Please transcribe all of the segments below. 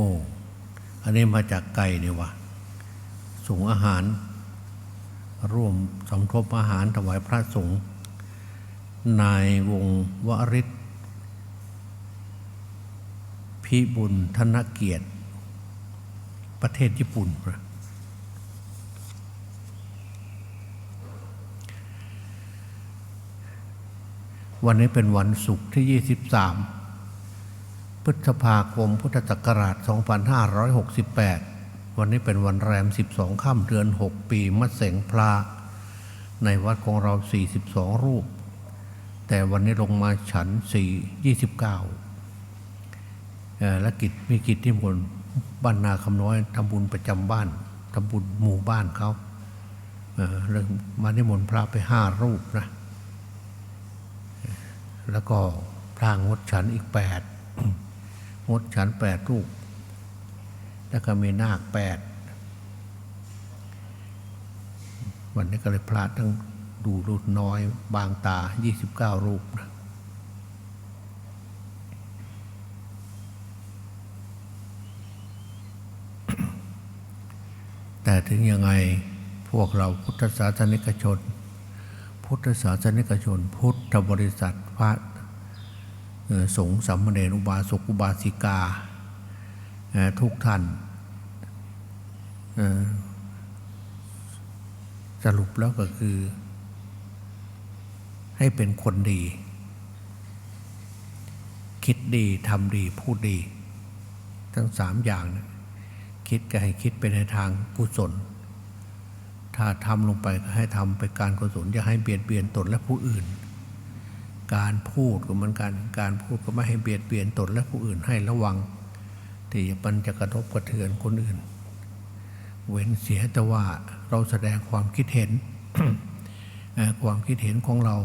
โอ้อันนี้มาจากไก่เนี่ยวะส่งอาหาร ร่วมสมทบอาหารถวายพระสงฆ์นายวงวริศพิบุญธนเกียรติ ประเทศญี่ปุ่นวันนี้เป็นวันศุกร์ที่ 23 พฤษภาคมพุทธศักราช 2568 วันนี้เป็นวันแรม 12 ค่ำเดือน 6 ปีมะเสงพลา ในวัดของเรา 42 รูป แต่วันนี้ลงมาฉัน 4 29 และกิจมีกิจที่มนบ้านนาคำน้อยทำบุญประจำบ้านทำบุญหมู่บ้านเขาเรื่องมานิมนต์พระไปห้ารูปนะ แล้วก็พระงดฉันอีกแปด งดฉันแปดรูป แล้วก็มีนาคแปดวันนี้ก็เลยพระทั้งดูรูปน้อย บางตา 29 รูปนะแต่ถึงยังไงพวกเราพุทธศาสนิกชน พุทธศาสนิกชน พุทธบริษัทพระ สงฆ์สัมมเนรอุบาสกอุบาสิกาทุกท่านสรุปแล้วก็คือ ให้เป็นคนดี คิดดีทำดีพูดดี ทั้งสามอย่างนะคิดก็ให้คิดไปในทางกุศล ถ้าทำลงไปก็ให้ทำไปการกุศลอย่าให้เบียดเบียนตนและผู้อื่น การพูดก็เหมือนกัน การพูดก็ไม่ให้เบียดเบียนตนและผู้อื่นให้ระวัง ที่มันจะกระทบกระเทือนคนอื่น เว้นเสียแต่ว่าเราแสดงความคิดเห็น ความคิดเห็นของเรา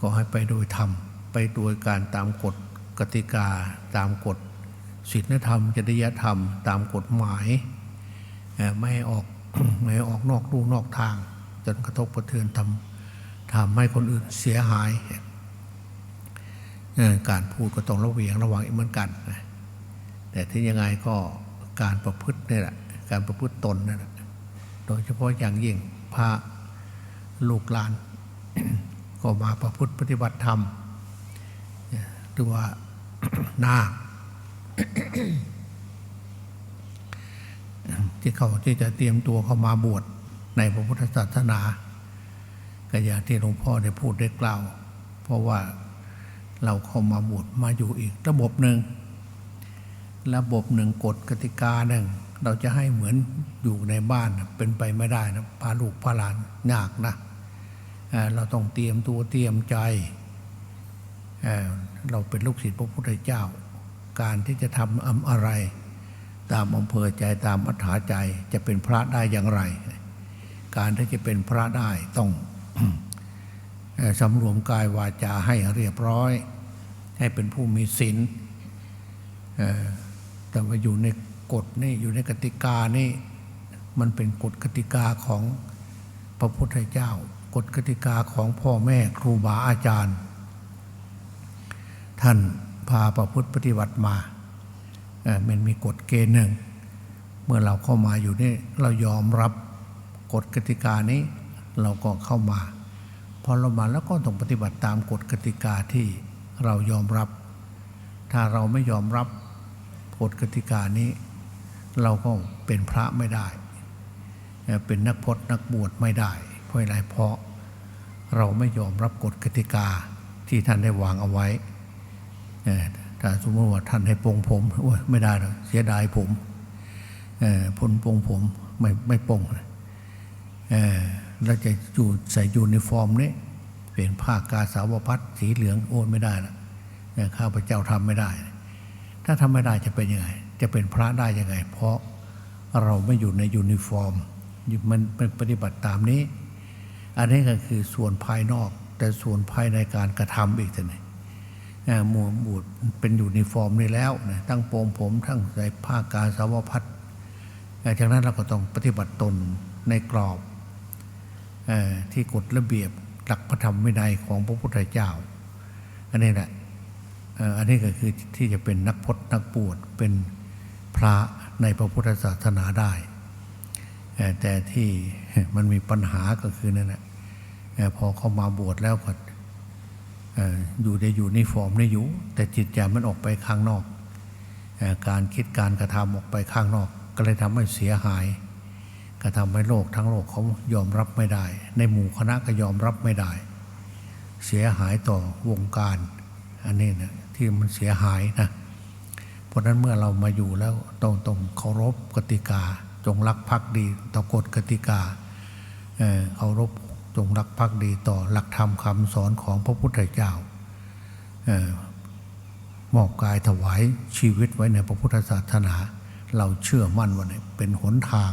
ก็ให้ไปโดยธรรม ไปโดยการตามกฎกติกา ตามกฎศีลธรรม จริยธรรม ตามกฎหมาย ไม่ให้ออกไม่ให้ออกนอกลู่นอกทาง จนกระทบกระเทือนทำ ทำให้คนอื่นเสียหาย การพูดก็ต้องระเวียงระวังอีกเหมือนกัน แต่ที่ยังไงก็การประพฤตินี่แหละ การประพฤติตนนั่แหละ โดยเฉพาะอย่างยิ่งพระลูกหลาน ก็มาประพฤติปฏิบัติธรรมหรือว่านาคที่เขาที่จะเตรียมตัวเข้ามาบวชในพระพุทธศาสนา ก็อย่างที่หลวงพ่อได้พูดได้กล่าว เพราะว่าเราเข้ามาบวชมาอยู่อีกระบบหนึ่งระบบหนึ่งกฎกติกาหนึ่งเราจะให้เหมือนอยู่ในบ้านเป็นไปไม่ได้นะพาลูกพาหลานยากนะเราต้องเตรียมตัวเตรียมใจเราเป็นลูกศิษย์พระพุทธเจ้า การที่จะทำอะไร ตามอำเภอใจตามอัธยาใจจะเป็นพระได้อย่างไร การที่จะเป็นพระได้ต้อง สำรวมกายวาจาให้เรียบร้อย ให้เป็นผู้มีศีลแต่ว่าอยู่ในกฎนี่อยู่ในกติกานี่มันเป็นกฎกติกาของพระพุทธเจ้า กฎกติกาของพ่อแม่ครูบาอาจารย์ ท่านพาประพฤติปฏิบัติมามันมีกฎเกณฑ์หนึ่ง เมื่อเราเข้ามาอยู่นี่เรายอมรับกฎกติกานี้ เราก็เข้ามาพอเรามาแล้วก็ต้องปฏิบัติตามกฎกติกาที่เรายอมรับ ถ้าเราไม่ยอมรับกฎกติกานี้ เราก็เป็นพระไม่ได้ เป็นนักพจนักบวชไม่ได้เพราะอะไรเพราะเราไม่ยอมรับกฎกติกาที่ท่านได้วางเอาไว้เอ่อถ้าสมมติว่าท่านให้ปรงผมโอ้ยไม่ได้หรอกเสียดายผมเอ่อพ้นปรงผมไม่ไม่ปรงเอ่อแล้วจะอยู่ใส่ยูนิฟอร์มนี้เป็นผ้ากาสาวพัดสีเหลืองโอ้ยไม่ได้ละข้าพเจ้าทำไม่ได้ ถ้าทำไม่ได้จะเป็นยังไง จะเป็นพระได้ยังไง เพราะเราไม่อยู่ในยูนิฟอร์มมันเป็นปฏิบัติตามนี้ อันนี้ก็คือส่วนภายนอก แต่ส่วนภายในการกระทำอีกทีนึงหมวดบูดเป็นยูนิฟอร์มนี่แล้วนะทั้งโปงผมทั้งใส่ผ้ากาสาวพัดจากนั้นเราก็ต้องปฏิบัติตนในกรอบ ที่กฎระเบียบหลักพระธรรมวินัยของพระพุทธเจ้า อันนี้แหละอันนี้ก็คือที่จะเป็นนักพจนักบวชเป็นพระในพระพุทธศาสนาได้ แต่ที่มันมีปัญหาก็คือนั่นแหละพอเข้ามาบวชแล้วก็อยู่ในอยู่ในฟอร์มได้อยู่ แต่จิตใจมันออกไปข้างนอก การคิดการกระทำออกไปข้างนอก ก็เลยทำให้เสียหาย ก็ทำให้โลกทั้งโลกเขายอมรับไม่ได้ ในหมู่คณะก็ยอมรับไม่ได้ เสียหายต่อวงการ อันนี้นะที่มันเสียหายนะเพราะนั้นเมื่อเรามาอยู่แล้วต้องต้องเคารพกติกา จงรักภักดีต่อกฎกติกาเอ่อเคารพจงรักภักดีต่อหลักธรรมคำสอนของพระพุทธเจ้ามอบกายถวายชีวิตไว้ในพระพุทธศาสนา เราเชื่อมั่นว่าเนี่ยเป็นหนทาง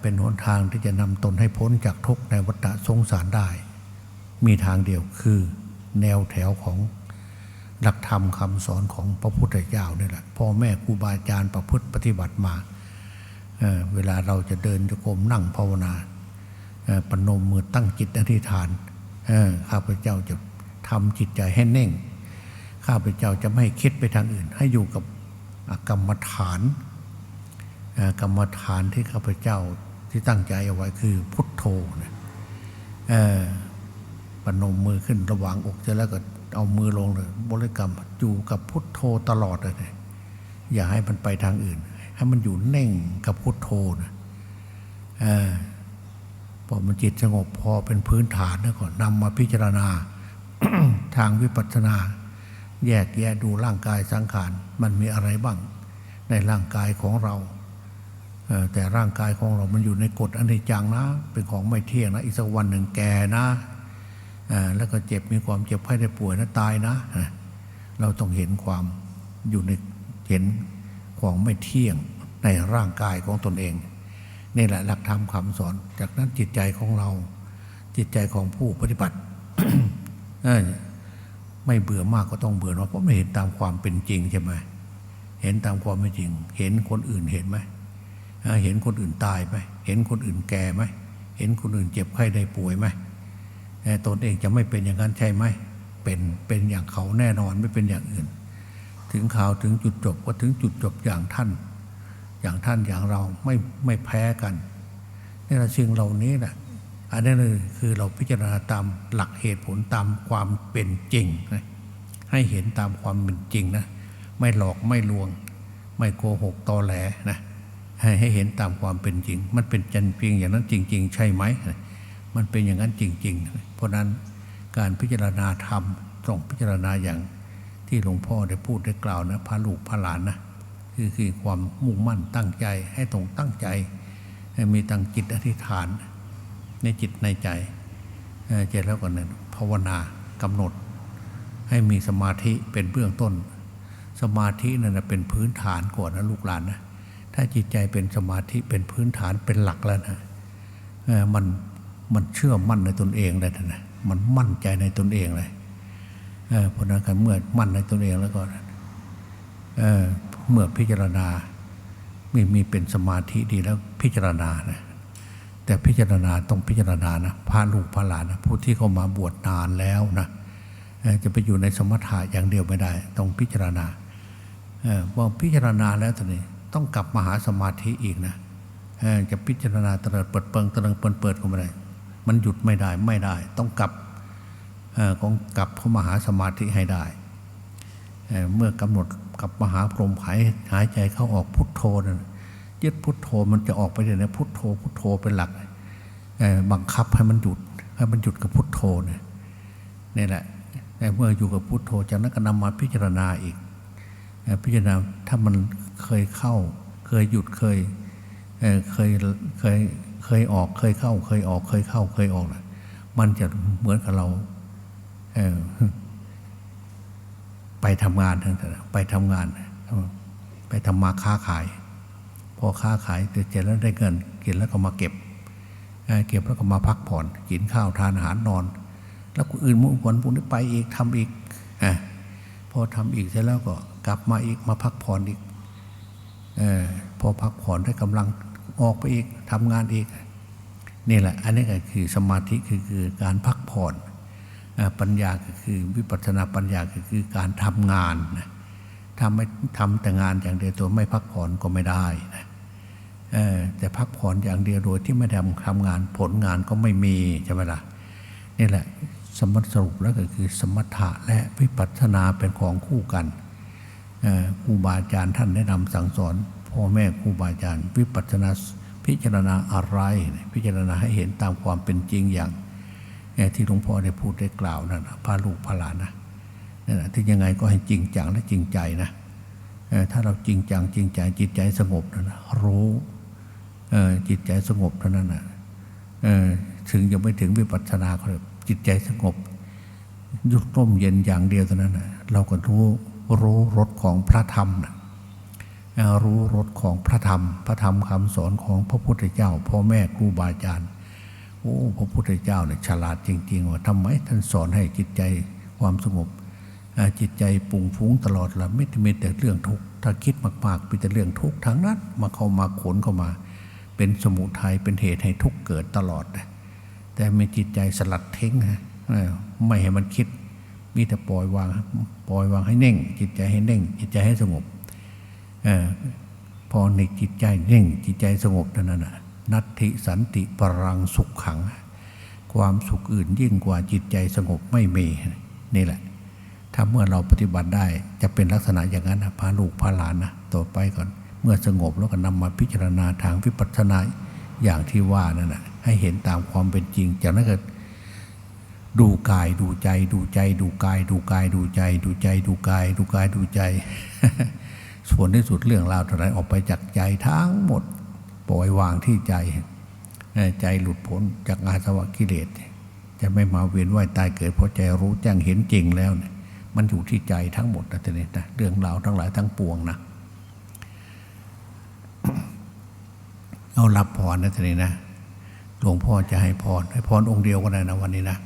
เป็นหนทางที่จะนำตนให้พ้นจากทุกข์ในวัฏสงสารได้ มีทางเดียวคือแนวแถวของหลักธรรมคำสอนของพระพุทธเจ้านี่แหละพ่อแม่ครูบาอาจารย์ประพฤติปฏิบัติมาเเวลาเราจะเดินจะกรมนั่งภาวนาปนมมือตั้งจิตอธิษฐานข้าพเจ้าจะทำจิตใจให้เน่ง ข้าพเจ้าจะไม่คิดไปทางอื่น ให้อยู่กับกรรมฐาน กรรมฐานที่ข้าพเจ้าที่ตั้งใจเอาไว้คือพุทโธนะเอ่อปนมมือขึ้นระหว่างอกเสร็จแล้วก็เอามือลงเลยบริกรรมอยู่กับพุทโธตลอดเลยอย่าให้มันไปทางอื่น ให้มันอยู่เน่งกับพุทโธนะพอมันจิตสงบพอเป็นพื้นฐานแล้วก็นำมาพิจารณาทางวิปัสสนา แยกแยะดูร่างกายสังขาร มันมีอะไรบ้าง ในร่างกายของเรา แต่ร่างกายของเรามันอยู่ในกฎอนิจจังนะ เป็นของไม่เที่ยงนะ อีกสักวันหนึ่งแก่นะ แล้วก็เจ็บมีความเจ็บไข้ได้ป่วยนะตายนะ เราต้องเห็นความอยู่ในเห็นของไม่เที่ยงในร่างกายของตนเองนี่แหละหลักธรรมคำสอน จากนั้นจิตใจของเรา จิตใจของผู้ปฏิบัติไม่เบื่อมากก็ต้องเบื่อเนาะเพราะไม่เห็นตามความเป็นจริงใช่ไหมเห็นตามความเป็นจริง เห็นคนอื่นเห็นไหม เห็นคนอื่นตายไหมเห็นคนอื่นแก่ไหมเห็นคนอื่นเจ็บไข้ได้ป่วยไหมตนเองจะไม่เป็นอย่างนั้นใช่ไหมเป็นเป็นอย่างเขาแน่นอนไม่เป็นอย่างอื่น ถึงข่าวถึงจุดจบก็ถึงจุดจบอย่างท่าน อย่างท่านอย่างเราไม่ไม่แพ้กันนี่แหละสิ่งเหล่านี้แหละอันนี้เลยคือเราพิจารณาตามหลักเหตุผลตามความเป็นจริงนะให้เห็นตามความเป็นจริงนะไม่หลอกไม่ลวง ไม่โกหกตอแหลนะ ให้ให้เห็นตามความเป็นจริง มันเป็นจันเพียงอย่างนั้นจริง ๆ ใช่ไหม มันเป็นอย่างนั้นจริง ๆ เพราะนั้นการพิจารณาธรรมต้องพิจารณาอย่างที่หลวงพ่อได้พูดได้กล่าวนะพาลูกพาหลานนะคือคือความมุ่งมั่นตั้งใจให้ตรงตั้งใจ ให้มีตั้งจิตอธิษฐาน ในจิตในใจเอ่อเสร็จแล้วก็นี่ยภาวนากำหนด ให้มีสมาธิเป็นเบื้องต้น สมาธินั่นนะเป็นพื้นฐานก่อนนะลูกหลานนะ ถ้าจิตใจเป็นสมาธิเป็นพื้นฐานเป็นหลักแล้วนะมันมันเชื่อมั่นในตนเองเลยนะมันมั่นใจในตนเองเลยเพราะนั้นการเมื่อมั่นในตนเองแล้วก็เเมื่อพิจารณามีมีเป็นสมาธิดีแล้วพิจารณานะแต่พิจารณาต้องพิจารณานะพระลูกพระหลานนะผู้ที่เขามาบวชนานแล้วนะจะไปอยู่ในสมถะอย่างเดียวไม่ได้ ต้องพิจารณาเออพอพิจารณาแล้วตอนนี้ ต้องกลับมาหาสมาธิอีกนะจะพิจารณาตระเปิดเปิงตระเปิดเปิดก็ไม่ได้มันหยุดไม่ได้ไม่ได้ ต้องกลับเออต้องกลับเข้ามาหาสมาธิให้ได้เเมื่อกำหนดกลับมาหาพรหมหายหายใจเข้าออกพุทโธนั่นยึดพุทโธมันจะออกไปเลยนะพุทโธพุทโธเป็นหลักบังคับให้มันหยุดให้มันหยุดกับพุทโธเนี่ยนี่แหละเมื่ออยู่กับพุทโธจากนั้นก็นำมาพิจารณาอีก พิจารณาถ้ามันเคยเข้า เคยหยุดเคยเเคยเคยเคยออกเคยเข้า เคยออกเคยเข้า เคยออกนะมันจะเหมือนกับเราเไปทำงานทั้งนั้นไปทำงาน ไปทำมาค้าขาย พอค้าขายเสร็จแล้วได้เงินกินแล้วก็มาเก็บเเก็บแล้วก็มาพักผ่อนกินข้าวทานอาหารนอน แล้วคนอื่นมุ่งวันพวกนี้ไปอีกทำอีกอพอทำอีกเสร็จแล้วก็ กลับมาอีกมาพักผ่อนอีกออพอพักผ่อนได้กำลังออกไปอีกทำงานอีกนี่แหละ อันนี้ก็คือสมาธิคือคือการพักผ่อนปัญญาก็คือวิปัสสนาปัญญาก็คือการทำงานนะทำไม่ทำแต่งานอย่างเดียวตัวไม่พักผ่อนก็ไม่ได้นะแต่พักผ่อนอย่างเดียวโดยที่ไม่ทำทำงานผลงานก็ไม่มีใช่ไหมล่ะนี่แหละสมสรุปแล้วก็คือสมถะและวิปัสสนาเป็นของคู่กัน ครูบาอาจารย์ท่านแนะนำสั่งสอนพ่อแม่ครูบาอาจารย์ วิปัสสนาพิจารณาอะไร พิจารณาให้เห็นตามความเป็นจริงอย่างที่หลวงพ่อได้พูดได้กล่าวนั่นนะพาลูกพาหลานนะนั่นนะที่ยังไงก็ให้จริงจังและจริงใจนะถ้าเราจริงจังจริงใจจิตใจสงบนะรู้จิตใจสงบเท่านั้นนะถึงยังไม่ถึงวิปัสสนาเขาจิตใจสงบยุดร่มเย็นอย่างเดียวเท่านั้นนะเราก็รู้ รู้รสของพระธรรมนะรู้รสของพระธรรม พระธรรมคำสอนของพระพุทธเจ้า พ่อแม่ครูบาอาจารย์โอ้พระพุทธเจ้าเนี่ยฉลาดจริง ๆ ว่าทำไมท่านสอนให้จิตใจความสงบจิตใจปุ่งฟุ้งตลอดละไม่ได้มีแต่เรื่องทุกข์ถ้าคิดมากๆเป็นแต่เรื่องทุกข์ทั้งนั้นมาเข้ามาขนเข้ามา เป็นสมุทัยเป็นเหตุให้ทุกข์เกิดตลอด แต่มีจิตใจสลัดทิ้งฮะไม่ให้มันคิด มีแต่ปล่อยวางปล่อยวางให้เน่ง จิตใจให้เน่ง จิตใจให้สงบอพอในจิตใจเน่ง จิตใจสงบเท่านั้นนะนัตถิสันติปรังสุขขัง ความสุขอื่นยิ่งกว่าจิตใจสงบไม่มีนี่แหละ ถ้าเมื่อเราปฏิบัติได้จะเป็นลักษณะอย่างนั้นนะพาลูกพาหลานนะต่อไปก่อน เมื่อสงบแล้วก็นำมาพิจารณาทางวิปัสสนาอย่างที่ว่านั่นนะให้เห็นตามความเป็นจริงจากนั้นก็ ดูกายดูใจดูใจดูกายดูกายดูใจ ดูใจดูกายดูกายดูใจ ส่วนที่สุดเรื่องราวทั้งหลายออกไปจากใจทั้งหมด ปล่อยวางที่ใจ ใจหลุดพ้นจากอาสวะกิเลส จะไม่มาเวียนว่ายตายเกิดเพราะใจรู้แจ้งเห็นจริงแล้ว มันอยู่ที่ใจทั้งหมดนะทีนี้นะเรื่องราวทั้งหลายทั้งปวงนะเอารับพรนะทีนี้นะหลวงพ่อจะให้พรให้พรองค์เดียวก็ได้นะวันนี้นะ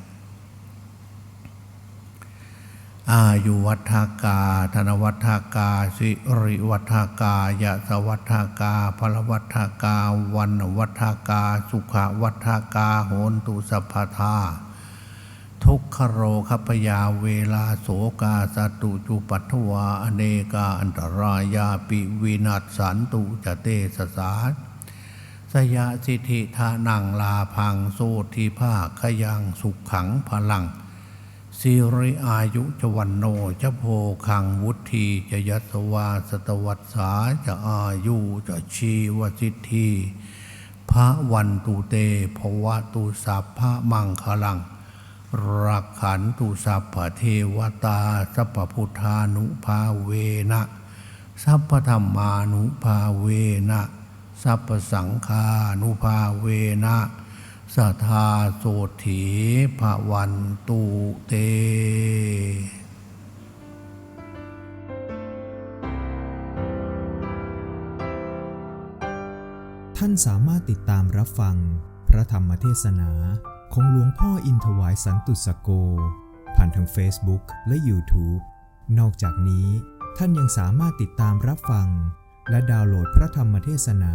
อายุวัฒากา ธนวัฒากา สิริวัฒากายะสวัฒากาพลวัฒากา วันวัฒากา สุขวัฒากา โหนตุสัพพทาทุกขโรคพยาเวลาโสกาสตุจุปัทวา อเนกาอันตรายาปิวินัสสันตุจเตสสาสยะสิทธิทานังลาพังโสทีภาคยังสุขขังพลัง สิริอายุจวันโนจะโพคังวุธีจะยัสวาสตวัสสาจะอายุจะชีวสิทธิพระวันตุเตภวะตุสัพพะมังคลัง รักขันตุสัพพะเทวตาสัพพพุทธานุภาเวนะ สัพพธรรมานุภาเวนะ สัพพสังฆานุภาเวนะ สัทธาโสถีภวันตุเตท่านสามารถติดตามรับฟัง พระธรรมเทศนาของหลวงพ่ออินทวายสันตุสโก ผ่านทาง Facebook และ YouTube นอกจากนี้ท่านยังสามารถติดตามรับฟัง และดาวน์โหลดพระธรรมเทศนา